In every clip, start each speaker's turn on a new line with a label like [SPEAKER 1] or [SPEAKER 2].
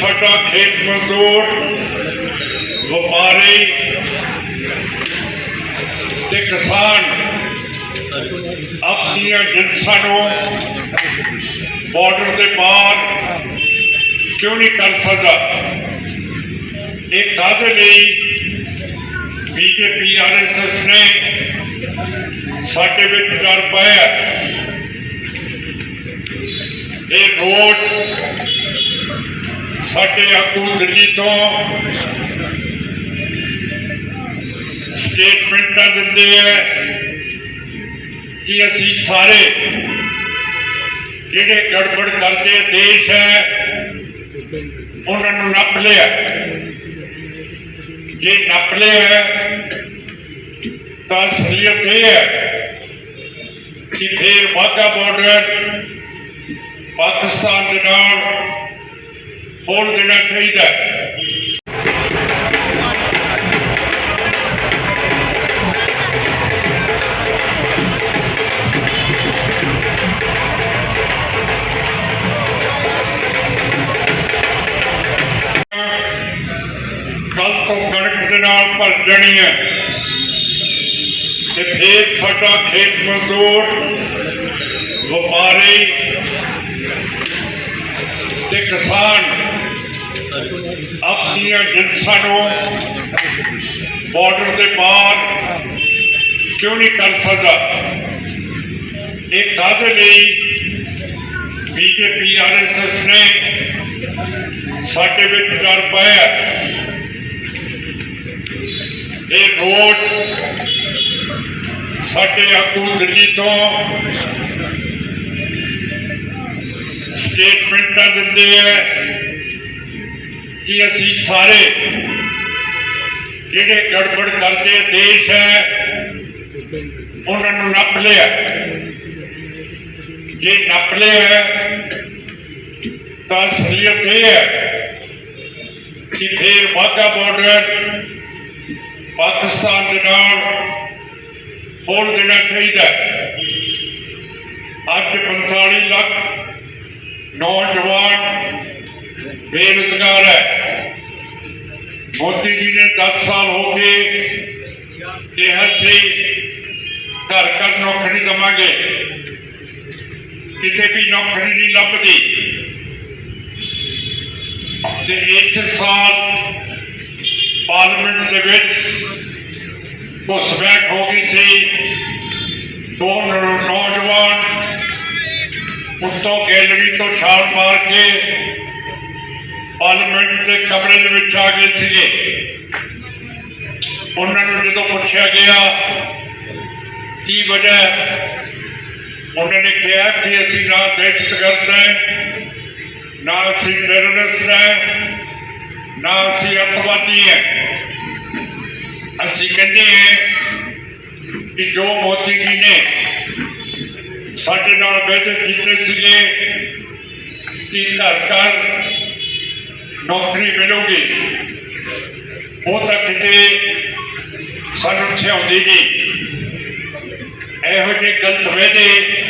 [SPEAKER 1] ਸਾਡਾ ਖੇਤ ਮਜ਼ਦੂਰ, ਵਪਾਰੀ ਤੇ ਕਿਸਾਨ ਆਪਣੀਆਂ ਜਿੰਸਾਂ ਨੂੰ ਬਾਰਡਰ ਦੇ ਪਾਰ ਕਿਉਂ ਨਹੀਂ ਕਰ ਸਕਦਾ? ਇਹ ਕਾਹਦੇ ਲਈ ਬੀਜੇਪੀ ਆਰਐਸਐਸ ਨੇ ਸਾਡੇ ਵਿੱਚ ਡਰ ਪਾਇਆ? ਇਹ ਰੋਡ ਸਾਡੇ ਆਗੂ ਦਿੱਲੀ ਤੋਂ ਸਟੇਟਮੈਂਟਾਂ ਦਿੰਦੇ ਹੈ ਕਿ ਅਸੀਂ ਸਾਰੇ ਜਿਹੜੇ ਗੜਬੜ ਕਰਦੇ ਦੇਸ਼ ਹੈ, ਉਹਨਾਂ ਨੂੰ ਨੱਪ ਲਿਆ। ਜੇ ਨੱਪ ਲਿਆ, ਤਾਂ ਅਸਲੀਅਤ ਇਹ ਹੈ ਕਿ ਫੇਰ ਵਾਘਾ ਬਾਰਡਰ ਪਾਕਿਸਤਾਨ ਦੇ ਨਾਲ ਖੋਲ ਦੇਣਾ ਚਾਹੀਦਾ ਹੈ। ਕੱਲ ਤੋਂ ਕਣਕ ਦੇ ਨਾਲ ਭਰ ਜਾਣੀ ਹੈ ਤੇ ਫੇਰ ਸਾਡਾ ਖੇਤ ਮਜ਼ਦੂਰ ਵਪਾਰੀ ਤੇ ਕਿਸਾਨ ਆਪਣੀਆਂ ਜਿੰਸਾਂ ਨੂੰ ਬਾਰਡਰ ਦੇ ਪਾਰ ਕਿਉਂ ਨਹੀਂ ਕਰ ਸਕਦਾ? ਇਹ ਕਾਹਦੇ ਲਈ ਬੀਜੇਪੀ ਆਰਐਸਐਸ ਨੇ ਸਾਡੇ ਵਿੱਚ ਡਰ ਪਾਇਆ? ਇਹ ਰੋਡ ਸਾਡੇ ਆਗੂ ਦਿੱਲੀ ਤੋਂ ਸਟੇਟਮੈਂਟਾਂ ਦਿੰਦੇ ਹੈ ਕਿ ਅਸੀਂ ਸਾਰੇ ਜਿਹੜੇ ਗੜਬੜ ਕਰਦੇ ਦੇਸ਼ ਹੈ, ਉਹਨਾਂ ਨੂੰ ਨੱਪ ਲਿਆ। ਜੇ ਨੱਪ ਲਿਆ, ਤਾਂ ਅਸਲੀਅਤ ਇਹ ਹੈ ਕਿ ਫਿਰ ਵਾਘਾ ਬਾਰਡਰ ਪਾਕਿਸਤਾਨ ਦੇ ਨਾਲ ਖੋਲ ਦੇਣਾ ਚਾਹੀਦਾ ਅੱਜ 45 ਲੱਖ ਨੌਜਵਾਨ ਬੇਰੁਜ਼ਗਾਰ ਹੈ। ਮੋਦੀ ਜੀ ਨੇ 10 ਸਾਲ ਹੋ ਗਏ ਕਿਹਾ ਸੀ, ਘਰ ਘਰ ਨੌਕਰੀ ਦਵਾਂਗੇ। ਕਿਤੇ ਵੀ ਨੌਕਰੀ ਨਹੀਂ ਲੱਭਦੀ। ਤੇ ਇਸ ਸਾਲ ਪਾਰਲੀਮੈਂਟ ਦੇ ਵਿੱਚ ਘੁਸਪੈਠ ਹੋ ਗਈ ਸੀ। ਦੋ ਨੌਜਵਾਨ ਉੱਤੋਂ ਗੈਲਰੀ ਤੋਂ ਛਾਲ ਮਾਰ ਕੇ ਪਾਰਲੀਮੈਂਟ ਦੇ ਕਮਰੇ ਦੇ ਵਿੱਚ ਆ ਗਏ ਸੀਗੇ। ਉਹਨਾਂ ਨੂੰ ਜਦੋਂ ਪੁੱਛਿਆ ਗਿਆ, ਕੀ ਵਜ੍ਹਾ ਉਹਨਾਂ ਨੇ ਕਿਹਾ ਕਿ ਅਸੀਂ ਨਾ ਦਹਿਸ਼ਤਗਰਦ ਹੈ, ਨਾ ਅਸੀਂ ਟੈਰਰਿਸਟ ਹੈ, ਨਾ ਅਸੀਂ ਅੱਤਵਾਦੀ ਹੈ। ਅਸੀਂ ਕਹਿੰਦੇ ਹਾਂ ਕਿ ਜੋ ਮੋਦੀ ਜੀ ਨੇ ਸਾਡੇ ਨਾਲ ਵਾਅਦੇ ਕੀਤੇ ਸੀਗੇ ਕਿ ਘਰ ਘਰ ਨੌਕਰੀ ਮਿਲੂਗੀ। ਉਹ ਤਾਂ ਕਿਤੇ ਸਾਨੂੰ ਛਿਆਉਂਦੀ ਨਹੀਂ। ਇਹੋ ਜਿਹੇ ਗਲਤ ਵਾਅਦੇ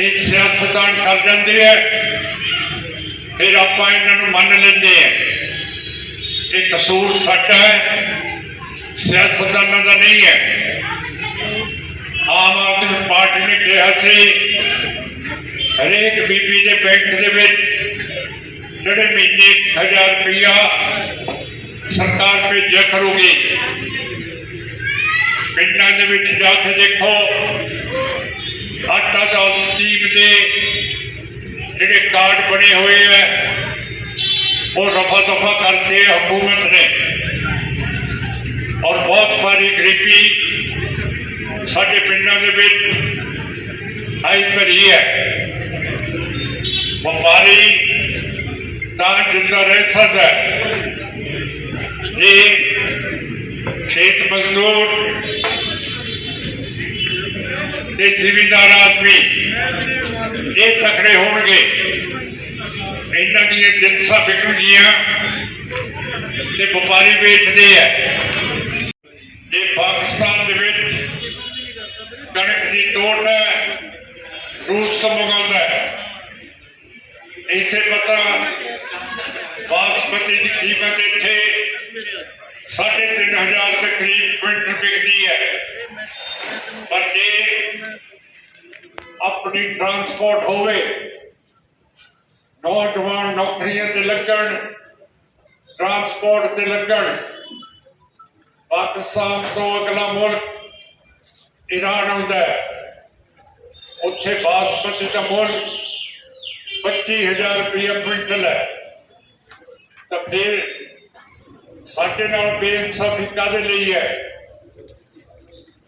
[SPEAKER 1] ਇਹ ਸਿਆਸਤਦਾਨ ਕਰ ਜਾਂਦੇ ਆ। ਫਿਰ ਆਪਾਂ ਇਹਨਾਂ ਨੂੰ ਮੰਨ ਲੈਂਦੇ ਆ। ਇਹ ਕਸੂਰ ਸਾਡਾ ਹੈ। ਸਿਆਸਤਦਾਨਾਂ ਦਾ ਨਹੀਂ ਹੈ। ਆਮ ਆਦਮੀ ਪਾਰਟੀ ਨੇ ਕਿਹਾ ਸੀ ਹਰੇਕ ਬੀਬੀ ਦੇ ਬੈਂਕ ਦੇ ਵਿੱਚ ਜਿਹੜੇ ਮਹੀਨੇ 1000 ਰੁਪਇਆ ਸਰਕਾਰ ਭੇਜਿਆ ਕਰੂਗੀ ਪਿੰਡਾਂ ਦੇ ਵਿੱਚ ਜਾ ਕੇ ਦੇਖੋ, ਆਟਾ ਦਾਲ ਸਕੀਮ ਦੇ ਜਿਹੜੇ ਕਾਰਡ ਬਣੇ ਹੋਏ ਆ, ਉਹ ਰਫਾ ਦਫਾ ਕਰਤੇ ਹਕੂਮਤ ਨੇ। ਔਰ ਬਹੁਤ ਸਾਰੀ ਗਰੀਬੀ ਸਾਡੇ ਪਿੰਡਾਂ ਦੇ ਵਿੱਚ ਆਈ ਭਰੀ ਹੈ। ਵਪਾਰੀ ਤਾਂ ਜਿੰਦਾ ਰਹਿ ਸਕਦਾ ਹੈ। ਜੇ ਖੇਤ ਮਜ਼ਦੂਰ ਤੇ ਜ਼ਿਮੀਂਦਾਰ ਆਦਮੀ ਇਹ ਤਕੜੇ ਹੋਣਗੇ, ਇਹਨਾਂ ਦੀਆਂ ਜਿੰਸਾਂ ਵਿਕਣਗੀਆਂ ਤੇ ਵਪਾਰੀ ਵੇਚਦੇ ਆ ਜੇ ਪਾਕਿਸਤਾਨ ਦੇ ਵਿੱਚ ਕਣਕ ਦੀ ਤੋੜ ਹੈ, ਰੂਸ ਤੋਂ ਇਸੇ ਪਤਾ ਬਾਸਮਤੀ ਦੀ ਕੀਮਤ ਇੱਥੇ ਸਾਢੇ ਤਿੰਨ ਹਜ਼ਾਰ ਦੇ ਕਰੀਬ ਕੁਇੰਟਲ ਵਿਕਦੀ ਹੈ। ਪਰ ਜੇ ਆਪਣੀ ਟਰਾਂਸਪੋਰਟ ਹੋਵੇ, ਨੌਜਵਾਨ ਨੌਕਰੀਆਂ ਤੇ ਲੱਗਣ ਟਰਾਂਸਪੋਰਟ ਤੇ ਲੱਗਣ, ਪਾਕਿਸਤਾਨ ਤੋਂ ਅਗਲਾ ਮੁਲਕ ਈਰਾਨ ਆਉਂਦਾ ਹੈ। ਉੱਥੇ ਬਾਸਮਤੀ ਦਾ ਮੁਲਕ 25000 ਰੁਪਏ ਕੁਇੰਟਲ ਹੈ। ਤਾਂ ਫਿਰ ਸਾਡੇ ਨਾਲ ਬੇਇਨਸਾਫੀ ਕਾਹਦੇ ਲਈ ਹੈ?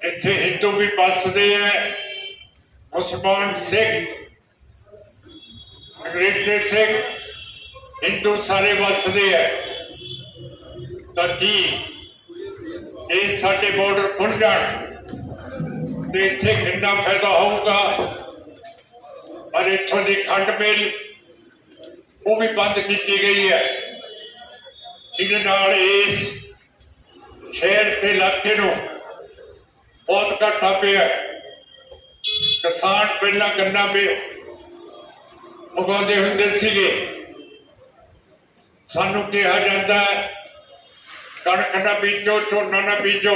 [SPEAKER 1] ਇੱਥੇ ਹਿੰਦੂ ਵੀ ਬਸਦੇ ਹੈ, ਮੁਸਲਮਾਨ ਸਿੱਖ, ਅੰਗਰੇਜ਼ੀ ਸਿੱਖ, ਹਿੰਦੂ ਸਾਰੇ ਵਸਦੇ ਹੈ। ਤਾਂ ਜੀ ਇਹ ਸਾਡੇ ਬਾਰਡਰ ਖੁੱਲ ਜਾਣ ਤੇ ਇੱਥੇ ਕਿੰਨਾ ਫਾਇਦਾ ਹੋਊਗਾ? ਪਰ ਇੱਥੋਂ ਦੀ ਖੰਡ ਮਿਲ ਉਹ ਵੀ ਬੰਦ ਕੀਤੀ ਗਈ ਹੈ। ਜਿਹਦੇ ਨਾਲ ਇਸ ਸ਼ਹਿਰ ਤੇ ਇਲਾਕੇ ਨੂੰ ਬਹੁਤ ਘਾਟਾ ਪਿਆ ਕਿਸਾਨ ਪਹਿਲਾਂ ਗੰਨਾ ਵੀ ਉਗਾਉਂਦੇ ਹੁੰਦੇ ਸੀਗੇ। ਸਾਨੂੰ ਕਿਹਾ ਜਾਂਦਾ ਹੈ, ਕਣਕ ਨਾ ਬੀਜੋ, ਝੋਨਾ ਨਾ ਬੀਜੋ,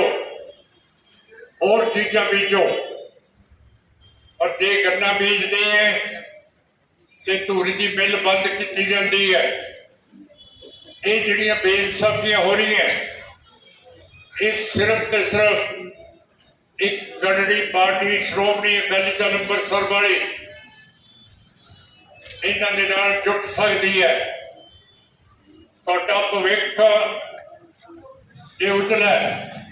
[SPEAKER 1] ਹੋਰ ਚੀਜ਼ਾਂ ਬੀਜੋ। ਪਰ ਜੇ ਗੰਨਾ ਬੀਜਦੇ ਹੈ ਤੇ ਧੂਰੀ ਦੀ ਮਿੱਲ ਬੰਦ ਕੀਤੀ ਜਾਂਦੀ ਹੈ। ਇਹ ਜਿਹੜੀਆਂ ਬੇਇਨਸਾਫੀਆਂ ਹੋ ਰਹੀਆਂ, ਇਹ ਸਿਰਫ ਤੇ ਸਿਰਫ ਇੱਕ ਗੜੜੀ ਪਾਰਟੀ ਸ਼੍ਰੋਮਣੀ ਅਕਾਲੀ ਦਲ ਅੰਮ੍ਰਿਤਸਰ ਵਾਲੀ ਇਹਨਾਂ ਦੇ ਨਾਲ ਜੁਟ ਸਕਦੀ ਹੈ। ਤੁਹਾਡਾ ਭਵਿੱਖ ਜੇ ਉਜਲਾ ਹੈ,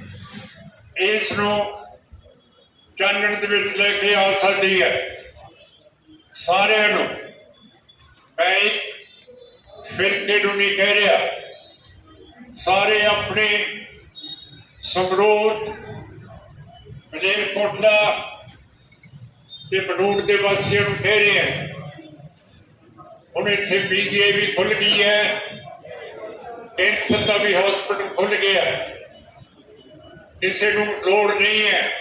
[SPEAKER 1] ਇਸ ਨੂੰ ਚਾਨਣ ਦੇ ਵਿੱਚ ਲੈ ਕੇ ਆ ਸਕਦੀ ਹੈ। ਸਾਰਿਆਂ ਨੂੰ ਮੈਂ ਫਿਰਕੇ ਨੂੰ ਨਹੀਂ ਕਹਿ ਰਿਹਾ। ਸਾਰੇ ਆਪਣੇ ਸਮਰੋਧ ਮਲੇਰ ਕੋਟਲਾ ਤੇ ਬਨੂੜ ਦੇ ਵਾਸੀਆਂ ਨੂੰ ਕਹਿ ਰਿਹਾ ਹੁਣ ਇੱਥੇ ਪੀਜੀਆਈ ਵੀ ਖੁੱਲ ਗਈ ਹੈ। ਕੈਂਸਰ ਦਾ ਵੀ ਹਸਪੀਟਲ ਖੁੱਲ ਗਿਆ। ਕਿਸੇ ਨੂੰ ਲੋੜ ਨਹੀਂ ਹੈ।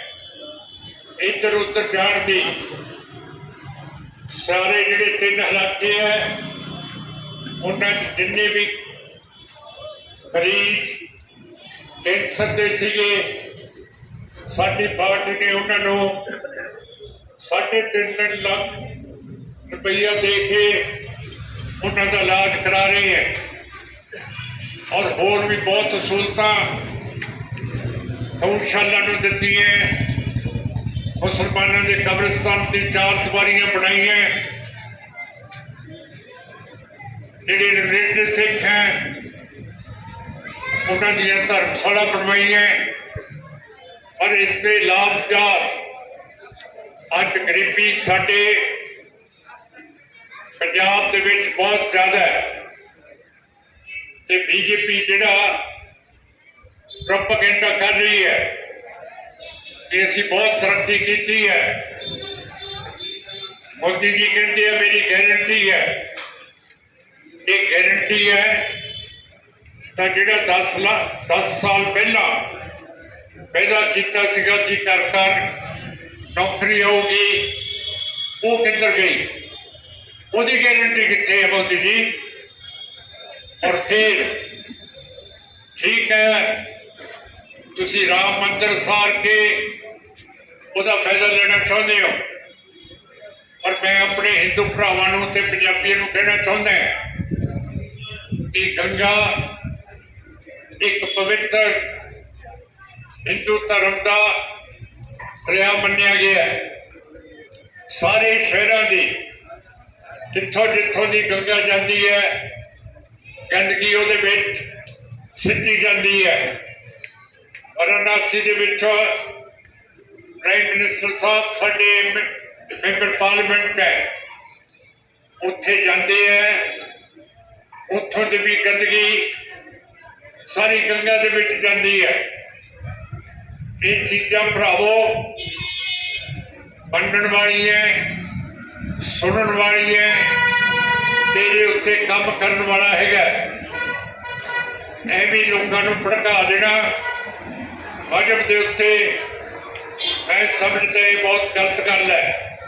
[SPEAKER 1] ਇੱਧਰ ਉੱਧਰ ਜਾਣ ਦੀ। ਸਾਰੇ ਜਿਹੜੇ ਤਿੰਨ ਇਲਾਕੇ ਹੈ ਉਹਨਾਂ 'ਚ ਜਿੰਨੇ ਵੀ ਮਰੀਜ਼ ਕੈਂਸਰ ਦੇ ਸੀਗੇ, ਸਾਡੀ ਪਾਰਟੀ ਨੇ ਉਹਨਾਂ ਨੂੰ ਸਾਢੇ ਤਿੰਨ ਤਿੰਨ ਲੱਖ ਰੁਪਈਆ ਦੇ ਕੇ ਉਹਨਾਂ ਦਾ ਇਲਾਜ ਕਰਾ ਰਹੇ ਹੈ ਔਰ ਹੋਰ ਵੀ ਬਹੁਤ ਸਹੂਲਤਾਂ ਗਊਸ਼ਾਲਾ ਨੂੰ ਦਿੱਤੀਆਂ। ਮੁਸਲਮਾਨਾਂ ਦੇ ਕਬਰਸਤਾਨ ਦੀ ਚਾਰ ਦੀਵਾਰੀਆਂ ਬਣਾਈਆਂ। ਜਿਹੜੇ ਰਿਲੀਜੀਅਸ ਸਿੱਖ ਹੈ, ਉਹਨਾਂ ਦੀਆਂ ਧਰਮਸ਼ਾਲਾ ਬਣਵਾਈਆਂ। ਪਰ ਇਸ ਦੇ ਲਾਭ ਲਾਭਦਾਰ ਅੱਜ ਗਰੀਬੀ ਸਾਡੇ ਪੰਜਾਬ ਦੇ ਵਿੱਚ ਬਹੁਤ ਜ਼ਿਆਦਾ ਹੈ। ਤੇ ਬੀਜੇਪੀ ਜਿਹੜਾ ਪ੍ਰੋਪਗੈਂਡਾ ਕਰ ਰਹੀ ਹੈ। ਕਿ ਅਸੀਂ ਬਹੁਤ ਤਰੱਕੀ ਕੀਤੀ ਹੈ। ਮੋਦੀ ਜੀ ਕਹਿੰਦੇ ਆ, ਮੇਰੀ ਗਾਰੰਟੀ ਹੈ। ਇਹ ਗਾਰੰਟੀ ਹੈ, ਤਾਂ ਜਿਹੜਾ 10 ਲੱਖ 10 ਸਾਲ ਪਹਿਲਾਂ ਪੈਦਾ ਕੀਤਾ ਸੀਗਾ ਜੀ, ਘਰ ਘਰ ਨੌਕਰੀ ਆਊਗੀ, ਉਹ ਕਿੱਧਰ ਗਈ? ਉਹਦੀ ਗਾਰੰਟੀ ਕਿੱਥੇ ਹੈ ਮੋਦੀ ਜੀ? ਔਰ ਫਿਰ ਠੀਕ ਹੈ, ਤੁਸੀਂ ਰਾਮ ਮੰਦਰ ਸਾਰ ਕੇ ਉਹਦਾ ਫਾਇਦਾ ਲੈਣਾ ਚਾਹੁੰਦੇ ਹੋ? ਪਰ ਮੈਂ ਆਪਣੇ ਹਿੰਦੂ ਭਰਾਵਾਂ ਨੂੰ ਤੇ ਪੰਜਾਬੀਆਂ ਨੂੰ ਕਹਿਣਾ ਚਾਹੁੰਦਾ ਹਾਂ ਕਿ ਗੰਗਾ ਇੱਕ ਪਵਿੱਤਰ ਹਿੰਦੂ ਧਰਮ ਦਾ ਦਰਿਆ ਮੰਨਿਆ ਗਿਆ ਸਾਰੇ ਸ਼ਹਿਰਾਂ ਦੀ ਜਿੱਥੋਂ ਜਿੱਥੋਂ ਦੀ ਗੰਗਾ ਜਾਂਦੀ ਹੈ ਗੰਦਗੀ ਉਹਦੇ ਵਿੱਚ ਸਿੱਟੀ ਜਾਂਦੀ ਹੈ। ਵਾਰਾਣਸੀ ਦੇ ਵਿੱਚ ਪ੍ਰਾਈਮ ਮਿਨਿਸਟਰ ਸਾਹਿਬ ਸਾਡੇ ਮੈਂਬਰ ਪਾਰਲੀਮੈਂਟ ਹੈ। ਉੱਥੇ ਜਾਂਦੇ ਹੈ। ਉੱਥੋਂ ਦੀ ਵੀ ਗੰਦਗੀ ਸਾਰੀ ਗੰਗਾ ਦੇ ਵਿੱਚ ਜਾਂਦੀ ਹੈ। ਇਹ ਚੀਜ਼ਾਂ ਭਰਾਵੋ, ਵੰਡਣ ਵਾਲੀ ਹੈ, ਸੁਣਨ ਵਾਲੀ ਹੈ ਤੇਰੇ ਉੱਤੇ ਕੰਮ ਕਰਨ ਵਾਲਾ ਹੈਗਾ। ਐਵੇਂ ਲੋਕਾਂ ਨੂੰ ਭੜਕਾ ਦੇਣਾ। ਮਜਬ ਦੇ ਉੱਤੇ ਮੈਂ ਸਮਝਦਾ ਇਹ ਬਹੁਤ ਗਲਤ ਗੱਲ ਹੈ।